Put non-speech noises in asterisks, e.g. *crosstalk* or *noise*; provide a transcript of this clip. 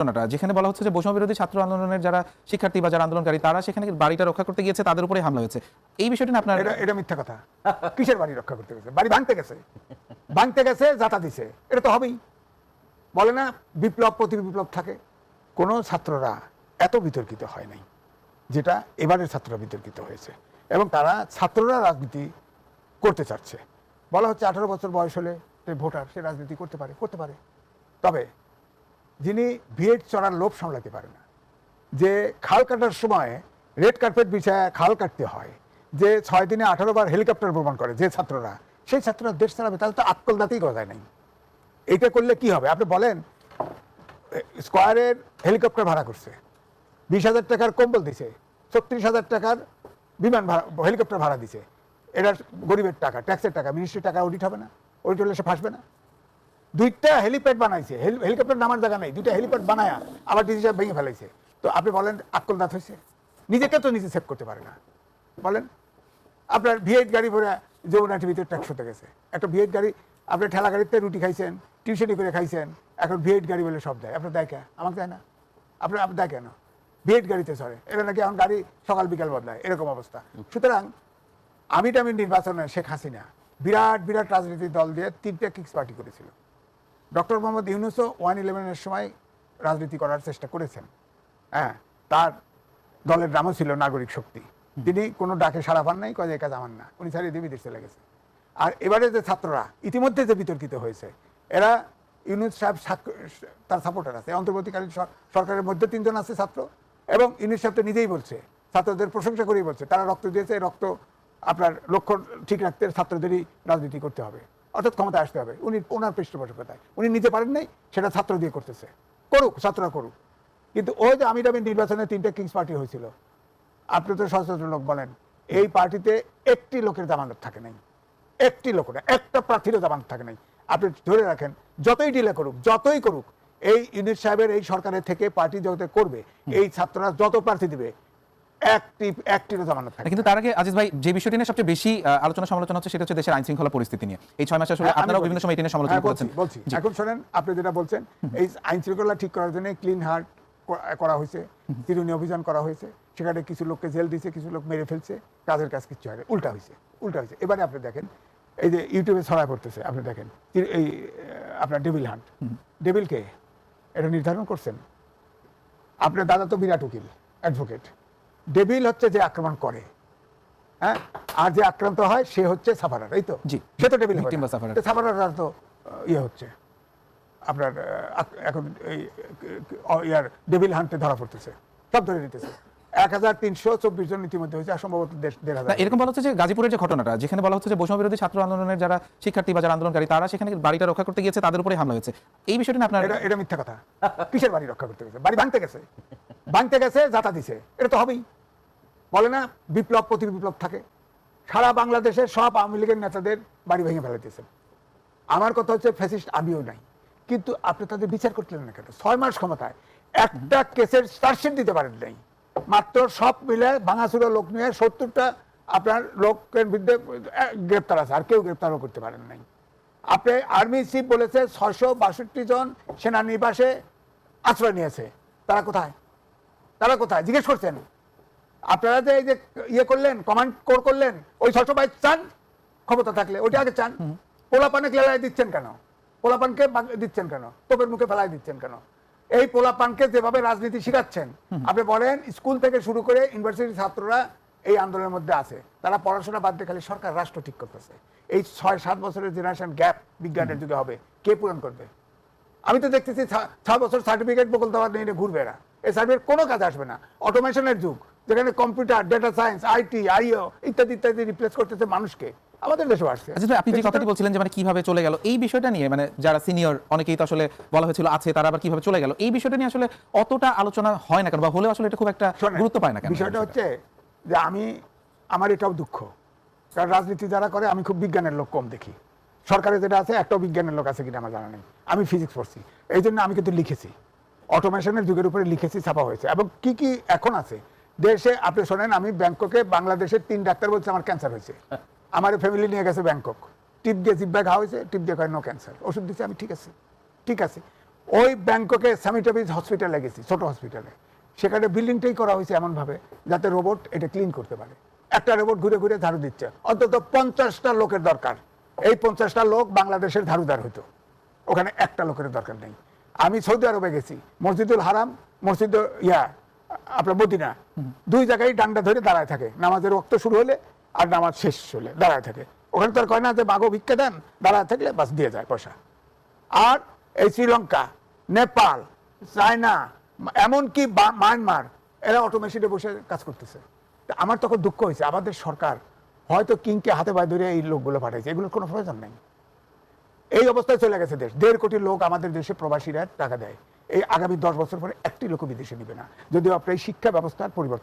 ঘটনাটা, যেখানে বলা হচ্ছে যে বৈষম্য বিরোধী ছাত্র আন্দোলনের যারা শিক্ষার্থী বা যারা আন্দোলনকারী, তারা সেখানে বাড়িটা রক্ষা করতে গিয়েছে, তাদের উপরে হামলা হয়েছে। এই বিষয়টি না আপনার এটা মিথ্যা কথা। কিসের বাড়ি রক্ষা করতে গেছে? বাড়ি ভাঙতে গেছে। ভাঙতে গেছে, যাতা দিছে। এটা তো হবেই। বলে না, বিপ্লব প্রতি বিপ্লব থাকে। কোনো ছাত্ররা এত বিতর্কিত হয় নাই, যেটা এবারের ছাত্ররা বিতর্কিত হয়েছে। এবং তারা ছাত্ররা রাজনীতি করতে চাচ্ছে। বলা হচ্ছে আঠারো বছর বয়স হলে ভোটার, সে রাজনীতি করতে পারে করতে পারে। তবে যিনি ভিএড চড়ার লোভ সামলাতে পারে না। যে খাল কাটার সময় রেড কার্পেট বিছায় খাল কাটতে হয়, যে ছয় দিনে আঠারো বার হেলিকপ্টার ভ্রমণ করে যে ছাত্ররা, সেই ছাত্ররা দেশ চালাবে, তাহলে তো আক্কল দাঁতেই গজায় নাই। এটা করলে কি হবে? আপনি বলেন স্কোয়ারের হেলিকপ্টার ভাড়া করছে, বিশ হাজার টাকার কম্বল দিছে, ছত্রিশ হাজার টাকার বিমান ভাড়া, হেলিকপ্টার ভাড়া দিছে। এটা গরিবের টাকা, ট্যাক্সের টাকা, মিনিস্ট্রির টাকা অডিট হবে না অডিট হলে সে ফাঁসবে না। দুইটা হেলিপ্যাড বানাইছে। হেলিকপ্টার নামার জায়গা নেই, দুইটা হেলিপ্যাড বানায়া আবার ডিসি সাহেব ভেঙে ফেলাইছে। তো আপনি বলেন আক্কল দাঁত হয়েছে নিজেকে তো নিজে সেভ করতে পারে না। বলেন, আপনার ভিএইট গাড়ি ভরে যমুনা টিভিতে ট্যাক্স হতে গেছে। একটা ভিএইট গাড়ি, আপনি ঠেলা গাড়িতে রুটি খাইছেন টিউশনি করে খাইছেন, এখন ভিএইট গাড়ি বলে সব দেয়। আপনার দেয় কে? আমাকে দেয় না। আপনার আপনি দেয় কেন? ভিএইট গাড়িতে চলে এটা নাকি এখন গাড়ি সকাল বিকাল বদলায়? এরকম অবস্থা। সুতরাং, আমি টামি নির্বাচনে শেখ হাসিনা বিরাট বিরাট রাজনৈতিক দল দিয়ে তিনটে কিক্স পার্টি করেছিল। ডক্টর মোহাম্মদ ইউনুসও ওয়ান ইলেভেনের সময় রাজনীতি করার চেষ্টা করেছেন। হ্যাঁ তার দলের নামও ছিল নাগরিক শক্তি। তিনি কোনো ডাকে সাড়া পান নাই কয়ে কাজ আমার না। উনি ছাড়িয়ে দিয়ে বিদেশ চলে গেছে। আর এবারে যে ছাত্ররা ইতিমধ্যে যে বিতর্কিত হয়েছে এরা ইউনুস সাহেব তার সাপোর্টার আছে। অন্তর্বর্তীকালীন সরকারের মধ্যে তিনজন আছে ছাত্র এবং ইউনুস সাহেব তো নিজেই বলছে ছাত্রদের প্রশংসা করেই বলছে। তারা রক্ত দিয়েছে রক্ত আপনার লক্ষ্য ঠিক রাখতে ছাত্রদেরই রাজনীতি করতে হবে। অর্থাৎ ক্ষমতায় আসতে হবে। উনি ওনার পৃষ্ঠপোষকতায়। উনি নিতে পারেন নাই সেটা ছাত্র দিয়ে করতেছে। করুক ছাত্ররা করুক। কিন্তু ওই যে আমির আমির নির্বাচনে তিনটে কিংস পার্টি হয়েছিল আপনি তো সচেতন লোক বলেন এই পার্টিতে একটি লোকের জামানত থাকে নাই। একটি লোক না একটা প্রার্থীরও জামানত থাকে নাই। আপনি ধরে রাখেন যতই ডিলে করুক যতই করুক এই ইউনিট সাহেবের এই সরকারের থেকে পার্টি যত করবে এই ছাত্ররা যত প্রার্থী দিবে একটি একটিরও জামানত থাকে। কিন্তু তার আগে আজিজ ভাই যে বিষয়টি নিয়ে সবচেয়ে বেশি আলোচনা সমালোচনা হচ্ছে সেটা হচ্ছে দেশের আইন শৃঙ্খলা পরিস্থিতি নিয়ে। এই ছয় মাসে আসলে হ্যাঁ, আপনারাও বিভিন্ন সময় এটি নিয়ে সমালোচনা হ্যাঁ, বলছি, করেছেন। বলছি। এখন শোনেন আপনি যেটা বলছেন এই আইন শৃঙ্খলা ঠিক করার জন্য ক্লিন হার্ট করা হয়েছে তিরুনি অভিযান করা হয়েছে সেখানে কিছু লোককে জেল দিয়েছে কিছু লোক মেরে ফেলছে কাজের কাজ কিছু হয় উল্টা হয়েছে উল্টা হয়েছে। এবারে আপনি দেখেন এই যে ইউটিউবে ছড়া পড়তেছে আপনি দেখেন এই আপনার ডেভিল হান্ট ডেভিল কে? এটা নির্ধারণ করছেন? আপনার দাদা তো বিরাট উকিল অ্যাডভোকেট ডেভিল হচ্ছে যে আক্রমণ করে হ্যাঁ? আর যে আক্রান্ত হয় সে হচ্ছে সাফারার এই তো? জি। সে তো ডেভিল। সাফারার তো ইয়ে হচ্ছে। আপনার এখন এই ইয়ার ডেভিল হান্টে ধরা পড়তেছে সব ধরে নিতেছে। এক হাজার তিনশো চব্বিশ জন ইতিমধ্যে হয়েছে সম্ভবত এরকম বলা হচ্ছে যে গাজীপুরের যে ঘটনাটা যেখানে বলা হচ্ছে যে বৈষম্য বিরোধী ছাত্র আন্দোলনের যারা শিক্ষার্থী বা যারা আন্দোলনকারী তারা সেখানে বাড়িটা রক্ষা করতে গিয়েছে তাদের উপরে হামলা হয়েছে। এই বিষয়টি আপনার এটা মিথ্যা কথা। কিসের বাড়ি রক্ষা করতে গেছে? বাড়ি ভাঙতে গেছে? ভাঙতে গেছে, যাতা দিছে। এটা তো হবেই। বলে না, বিপ্লব প্রতি বিপ্লব থাকে। সারা বাংলাদেশের সব আওয়ামী লীগের নেতাদের বাড়ি ভেঙে ফেলাইতেছে আমার কথা হচ্ছে ফ্যাসিস্ট আমিও নাই। কিন্তু আপনি তাদের বিচার করলেন না কেন? ছয় মাস ক্ষমতায়। একটা কেসের চার্জশিট দিতে পারেন নাই। মাত্র সব মিলে ভাঙাচুরা লোক নিয়ে সত্তরটা আপনার লোকের বিরুদ্ধে গ্রেপ্তার আছে। আর কেউ গ্রেপ্তারও করতে পারেন নাই। আপনি আর্মি চিফ বলেছে, ছয়শো বাষট্টি জন সেনানিবাসে আশ্রয় নিয়েছে। তারা কোথায়? তারা কোথায়? জিজ্ঞেস করছেন। আপনারা যে এই যে ইয়ে করলেন কমান্ড কোর করলেন ওই ছশো বাইশ চান? ক্ষমতা থাকলে ওইটা আগে চান? পোলাপানে ক্লেলাই দিচ্ছেন কেন? পোলাপানকে দিচ্ছেন কেন? তোপের মুখে ফেলাই দিচ্ছেন কেন? এই পোলাপানকে যেভাবে রাজনীতি শিখাচ্ছেন আপনি বলেন স্কুল থেকে শুরু করে ইউনিভার্সিটির ছাত্ররা এই আন্দোলনের মধ্যে আছে। তারা পড়াশোনা বাদ দিয়ে খালি সরকার রাষ্ট্র ঠিক করতেছে। এই ছয় সাত বছরের জেনারেশন গ্যাপ বিজ্ঞানের যুগে হবে। কে পূরণ করবে? আমি তো দেখতেছি ছ- বছর সার্টিফিকেট বকল দেওয়ার নিয়ে ঘুরবে এরা এই সার্টিফিকেট কোনো কাজে আসবে না। অটোমেশনের যুগ যেখানে computer data science IT IO ইত্যাদি ইত্যাদি রিপ্লেস করতেছে মানুষকে। আমাদের দেশেও আসছে। ভাই আপনি যে কথাটি বলছিলেন যে মানে কীভাবে চলে গেল এই বিষয়টা নিয়ে মানে যারা সিনিয়র অনেকেই তো আসলে বলা হয়েছিল আছে তারা আবার কীভাবে চলে গেল এই বিষয়টা নিয়ে আসলে অতটা আলোচনা হয় না কেন বা হলেও আসলে এটা খুব একটা গুরুত্ব পায় না কেন? বিষয়টা হচ্ছে যে আমি আমার এটাও দুঃখ। কারণ রাজনীতি যারা করে আমি খুব বিজ্ঞানের লোক কম দেখি। সরকারে যেটা আছে একটাও বিজ্ঞানের লোক আছে কিনা আমার জানা নেই। আমি ফিজিক্স পড়ছি। এই জন্য আমি কিন্তু লিখেছি। অটোমেশনের যুগের উপরে লিখেছি ছাপা হয়েছে। এবং কি কি এখন আছে? দেশে আপনি শোনেন আমি ব্যাংককে বাংলাদেশের তিন ডাক্তার বলছে আমার ক্যান্সার হয়েছে। *laughs* আমার ফ্যামিলি নিয়ে গেছে ব্যাংকক। টিপ দিয়ে জিব্বা ঘা হয়েছে টিপ দিয়ে কয় নো ক্যান্সার ওষুধ দিচ্ছে আমি ঠিক আছে। ঠিক আছে। ওই ব্যাংককে স্যামিটাবিজ হসপিটালে গেছি ছোট হসপিটালে সেখানে বিল্ডিংটাই করা হয়েছে এমনভাবে যাতে রোবট এটা ক্লিন করতে পারে। একটা রোবট ঘুরে ঘুরে ঝাড়ু দিচ্ছে। অন্তত পঞ্চাশটা লোকের দরকার। এই পঞ্চাশটা লোক বাংলাদেশের ঝাড়ুদার হইতো। ওখানে একটা লোকের দরকার নেই। আমি সৌদি আরবে গেছি। মসজিদুল হারাম, মসজিদ, ইয়া, আপনার মদিনা। দুই জায়গায় ডান্ডা ধরে দাঁড়ায় থাকে। নামাজের রক্ত শুরু হলে আর নামাজ শেষ হলে দাঁড়ায় থাকে। ওখানে তো কয় না যে মাগো ভিক্ষা দেন, দাঁড়ায় থাকলে বাস দিয়ে যায় পয়সা। আর এই শ্রীলঙ্কা, নেপাল, চায়না, এমনকি মায়ানমার, এরা অটোমেশনে বসে কাজ করতেছে। আমার তখন দুঃখ হয়েছে। আমাদের সরকার হয়তো কিংকে হাতে পায়ে ধরে এই লোকগুলো পাঠাইছে। এগুলোর কোনো প্রয়োজন নেই। এই অবস্থায় চলে গেছে দেশ। দেড় কোটি লোক আমাদের দেশে প্রবাসীরা টাকা দেয়। এই আগামী দশ বছর পরে একটি লোক বিদেশে নিবে না। যদিও আপনার এই শিক্ষা ব্যবস্থার পরিবর্তন